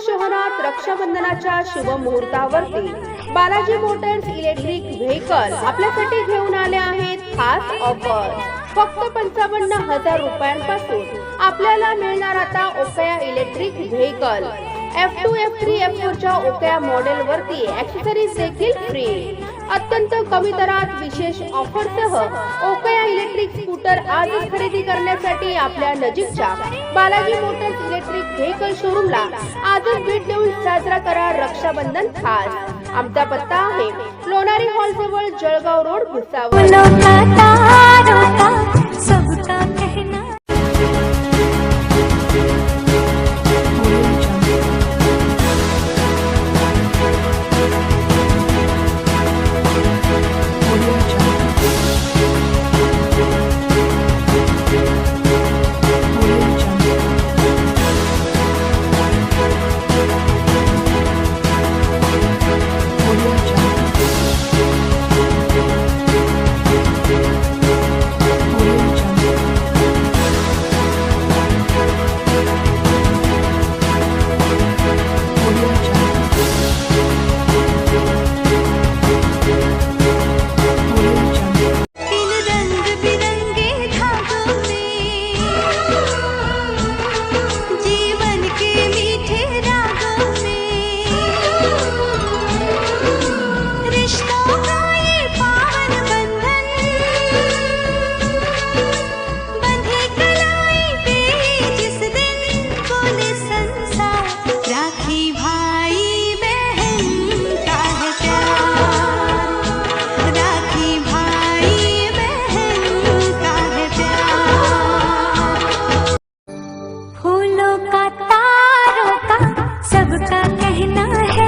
शहरात रक्षाबंधनाच्या शुभ मुहूर्तावरती बालाजी मोटर्स इलेक्ट्रिक व्हेकल आपल्यासाठी घेऊन आले आहेत खास ऑफर. फक्त पंचावन्न हजार रुपयांपासून आपल्याला मिळणार आता Okaya electric vehicle. F two F three F फोरच्या Okaya model वरती ऍक्सेसरीज देखील फ्री अत्यंत कमी दरात विशेष ऑफरसह ओकया इलेक्ट्रिक स्कूटर आजच खरेदी करण्यासाठी आपल्या नजीकच्या बालाजी मोटर्स इलेक्ट्रिक व्हेकल शोरूमला आज साजरा करा रक्षाबंधन खास. आमचा पत्ता आहे लोणारी हॉल जवळ जळगाव रोड भुसावळ. का तारों का सबका कहना है